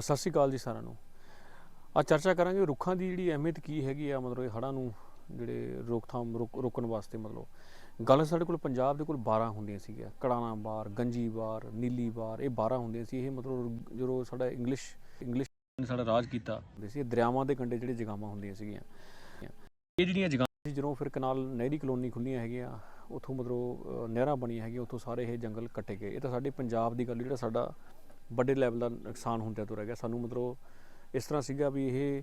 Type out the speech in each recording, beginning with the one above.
ਸਤਿ ਸ਼੍ਰੀ ਅਕਾਲ ਜੀ ਸਾਰਿਆਂ ਨੂੰ। ਆ ਚਰਚਾ ਕਰਾਂਗੇ ਰੁੱਖਾਂ ਦੀ ਜਿਹੜੀ ਅਹਿਮੀਅਤ ਕੀ ਹੈਗੀ ਆ, ਮਤਲਬ ਇਹ ਹੜ੍ਹਾਂ ਨੂੰ ਜਿਹੜੇ ਰੋਕਥਾਮ ਰੋਕ- ਰੋਕਣ ਵਾਸਤੇ ਮਤਲਬ। ਗੱਲ ਸਾਡੇ ਕੋਲ ਪੰਜਾਬ ਦੇ ਕੋਲ 12 ਹੁੰਦੀਆਂ ਸੀਗੀਆਂ। ਕੜਾਣਾ ਬਾਰ, ਗੰਜੀ ਬਾਰ, ਨੀਲੀ ਬਾਰ, ਇਹ 12 ਹੁੰਦੀਆਂ ਸੀ। ਇਹ ਮਤਲਬ ਜਦੋਂ ਸਾਡਾ ਇੰਗਲਿਸ਼ ਇੰਗਲਿਸ਼ ਨੇ ਸਾਡਾ ਰਾਜ ਕੀਤਾ ਸੀ। ਇਹ ਦਰਿਆਵਾਂ ਦੇ ਕੰਢੇ ਜਿਹੜੇ ਜਗਾਵਾਂ ਹੁੰਦੀਆਂ ਸੀਗੀਆਂ। ਇਹ ਜਿਹੜੀਆਂ ਜਗਾਵਾਂ ਸੀ, ਜਦੋਂ ਫਿਰ ਕਨਾਲ ਨਹਿਰੀ ਕਲੋਨੀ ਖੁੱਲੀਆਂ ਹੈਗੀਆਂ, ਉੱਥੋਂ ਮਤਲਬ ਨਹਿਰਾਂ ਬਣੀਆਂ ਹੈਗੀਆਂ, ਉੱਥੋਂ ਸਾਰੇ ਇਹ ਜੰਗਲ ਕੱਟੇ ਗਏ। ਇਹ ਤਾਂ ਸਾਡੇ ਪੰਜਾਬ ਦੀ ਗੱਲ, ਜਿਹੜਾ ਸਾਡਾ ਵੱਡੇ ਲੈਵਲ ਦਾ ਨੁਕਸਾਨ ਹੁੰਦਿਆਂ ਤੁਰ ਗਿਆ। ਸਾਨੂੰ ਮਤਲਬ ਇਸ ਤਰ੍ਹਾਂ ਸੀਗਾ ਵੀ ਇਹ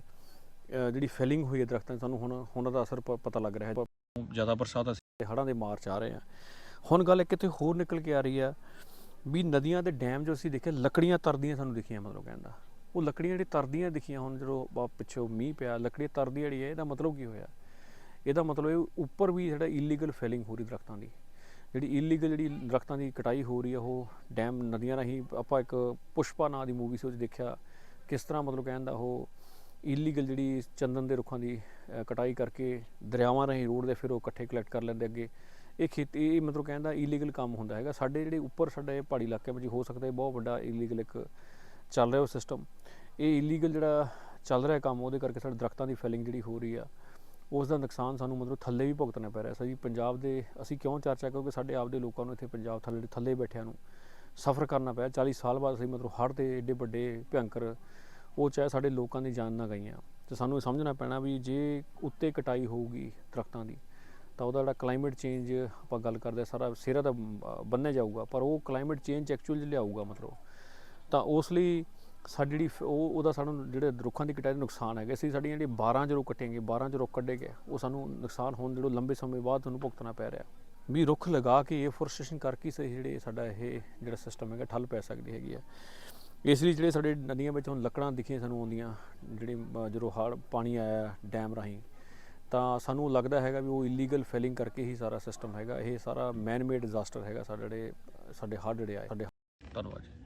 ਜਿਹੜੀ ਫੈਲਿੰਗ ਹੋਈ ਹੈ ਦਰਖਤਾਂ ਦੀ ਸਾਨੂੰ ਹੁਣ ਹੁਣ ਦਾ ਅਸਰ ਪਤਾ ਲੱਗ ਰਿਹਾ ਹੈ। ਜ਼ਿਆਦਾ ਬਰਸਾਤ ਅਸੀਂ ਹੜ੍ਹਾਂ ਦੇ ਮਾਰ ਚ ਆ ਰਹੇ ਆ ਹੁਣ ਗੱਲ ਕਿਤੇ ਹੋਰ ਨਿਕਲ ਕੇ ਆ ਰਹੀ ਆ ਵੀ ਨਦੀਆਂ ਦੇ ਡੈਮ ਜੋ ਅਸੀਂ ਦੇਖੇ ਲੱਕੜੀਆਂ ਤਰਦੀਆਂ ਸਾਨੂੰ ਦਿਖੀਆਂ ਮਤਲਬ ਕਹਿੰਦਾ ਉਹ ਲੱਕੜੀਆਂ ਜਿਹੜੀ ਤਰਦੀਆਂ ਦਿਖੀਆਂ ਹੁਣ ਜਦੋਂ ਬ- ਪਿੱਛੋਂ ਮੀਂਹ ਪਿਆ ਲੱਕੜੀ ਤਰਦੀ ਜਿਹੜੀ ਹੈ ਇਹਦਾ ਮਤਲਬ ਕੀ ਹੋਇਆ? ਇਹਦਾ ਮਤਲਬ ਇਹ ਉੱਪਰ ਵੀ ਜਿਹੜਾ ਇਲੀਗਲ ਫੈਲਿੰਗ ਹੋ ਰਹੀ ਦਰਖਤਾਂ ਦੀ। ਜਿਹੜੀ ਇਲੀਗਲ ਜਿਹੜੀ ਦਰਖਤਾਂ ਦੀ ਕਟਾਈ ਹੋ ਰਹੀ ਹੈ ਉਹ ਡੈਮ ਨਦੀਆਂ ਰਾਹੀਂ ਆਪਾਂ ਇੱਕ ਪੁਸ਼ਪਾ ਨਾਂ ਦੀ ਮੂਵੀ ਸੀ, ਉਹ 'ਚ ਦੇਖਿਆ। ਕਿਸ ਤਰ੍ਹਾਂ ਮਤਲਬ ਕਹਿੰਦਾ ਉਹ ਇਲੀਗਲ ਜਿਹੜੀ ਚੰਦਨ ਦੇ ਰੁੱਖਾਂ ਦੀ ਕਟਾਈ ਕਰਕੇ ਦਰਿਆਵਾਂ ਰਾਹੀਂ ਰੋਡ ਦੇ ਫਿਰ ਉਹ ਇਕੱਠੇ ਕਲੈਕਟ ਕਰ ਲੈਂਦੇ ਅੱਗੇ। ਇਹ ਖੇਤੀ, ਇਹ ਮਤਲਬ ਕਹਿੰਦਾ ਇਲੀਗਲ ਕੰਮ ਹੁੰਦਾ ਹੈਗਾ। ਸਾਡੇ ਜਿਹੜੇ ਉੱਪਰ, ਸਾਡੇ ਪਹਾੜੀ ਇਲਾਕੇ ਵਿੱਚ ਹੋ ਸਕਦਾ ਹੈ ਬਹੁਤ ਵੱਡਾ ਇਲੀਗਲ ਇੱਕ ਚੱਲ ਰਿਹਾ ਉਹ ਸਿਸਟਮ ਇਹ ਇਲੀਗਲ ਜਿਹੜਾ ਚੱਲ ਰਿਹਾ ਕੰਮ, ਉਹਦੇ ਕਰਕੇ ਸਾਡੇ ਦਰਖਤਾਂ ਦੀ ਫੈਲਿੰਗ ਜਿਹੜੀ ਹੋ ਰਹੀ ਆ। ਉਸ ਦਾ ਨੁਕਸਾਨ ਸਾਨੂੰ ਮਤਲਬ ਥੱਲੇ ਵੀ ਭੁਗਤਣਾ ਪੈ ਰਿਹਾ। ਸੋ ਜੀ ਪੰਜਾਬ ਦੇ ਅਸੀਂ ਕਿਉਂ ਚਰਚਾ ਕਿਉਂਕਿ ਸਾਡੇ ਆਪਦੇ ਲੋਕਾਂ ਨੂੰ ਇੱਥੇ ਪੰਜਾਬ ਥੱਲੇ ਥੱਲੇ ਬੈਠਿਆਂ ਨੂੰ ਸਫ਼ਰ ਕਰਨਾ ਪਿਆ। 40 ਸਾਲ ਬਾਅਦ ਅਸੀਂ ਮਤਲਬ ਹੜ੍ਹ ਦੇ ਏਡੇ ਵੱਡੇ ਭਿਅੰਕਰ ਉਹ ਚਾਹੇ ਸਾਡੇ ਲੋਕਾਂ ਦੀ ਜਾਨ ਨਾ ਗਈਆਂ। ਤੇ ਸਾਨੂੰ ਇਹ ਸਮਝਣਾ ਪੈਣਾ ਵੀ ਜੇ ਉੱਤੇ ਕਟਾਈ ਹੋਊਗੀ ਦਰਖਤਾਂ ਦੀ ਤਾਂ ਉਹਦਾ ਜਿਹੜਾ ਕਲਾਈਮੇਟ ਚੇਂਜ ਆਪਾਂ ਗੱਲ ਕਰਦੇ ਹਾਂ, ਸਾਰਾ ਸਿਰਾ ਤਾਂ ਅ, ਬੰਨਿਆ ਜਾਊਗਾ ਪਰ ਉਹ ਕਲਾਈਮੇਟ ਚੇਂਜ ਐਕਚੁਅਲ ਲਿਆਊਗਾ ਮਤਲਬ। ਤਾਂ ਉਸ ਲਈ ਸਾਡੀ ਜਿਹੜੀ ਉਹ ਉਹਦਾ ਸਾਨੂੰ ਜਿਹੜੇ ਰੁੱਖਾਂ ਦੀ ਕਟਾਈ ਦਾ ਨੁਕਸਾਨ ਹੈਗਾ। ਅਸੀਂ ਸਾਡੀਆਂ ਜਿਹੜੀ 12 ਚ ਰੁੱਖ ਕੱਟੇਗੇ 12 ਚ ਰੁੱਖ ਕੱਢੇ ਗਏ, ਉਹ ਸਾਨੂੰ ਨੁਕਸਾਨ ਹੋਣ ਜਿਹੜਾ ਲੰਬੇ ਸਮੇਂ ਬਾਅਦ ਤੁਹਾਨੂੰ ਭੁਗਤਣਾ ਪੈ ਰਿਹਾ। ਵੀ ਰੁੱਖ ਲਗਾ ਕੇ ਐਫੋਰਸਟੇਸ਼ਨ ਕਰਕੇ ਸਹੀ ਜਿਹੜੇ ਸਾਡਾ ਇਹ ਜਿਹੜਾ ਸਿਸਟਮ ਹੈਗਾ, ਠੱਲ ਪੈ ਸਕਦੀ ਹੈਗੀ ਆ। ਇਸ ਲਈ ਜਿਹੜੇ ਸਾਡੇ ਨਦੀਆਂ ਵਿੱਚ ਹੁਣ ਲੱਕੜਾਂ ਦਿਖੀਆਂ ਸਾਨੂੰ ਆਉਂਦੀਆਂ, ਜਿਹੜੇ ਜਦੋਂ ਹੜ੍ਹ ਪਾਣੀ ਆਇਆ ਡੈਮ ਰਾਹੀਂ, ਤਾਂ ਸਾਨੂੰ ਲੱਗਦਾ ਹੈਗਾ ਵੀ ਉਹ ਇਲੀਗਲ ਫੈਲਿੰਗ ਕਰਕੇ ਹੀ ਸਾਰਾ ਸਿਸਟਮ ਹੈਗਾ। ਇਹ ਸਾਰਾ ਮੈਨ ਮੇਡ ਡਿਜ਼ਾਸਟਰ ਹੈਗਾ ਸਾਡੇ ਜਿਹੜੇ, ਸਾਡੇ ਹੜ੍ਹ ਜਿਹੜੇ ਆਏ। ਸਾਡੇ ਧੰਨਵਾਦ ਜੀ।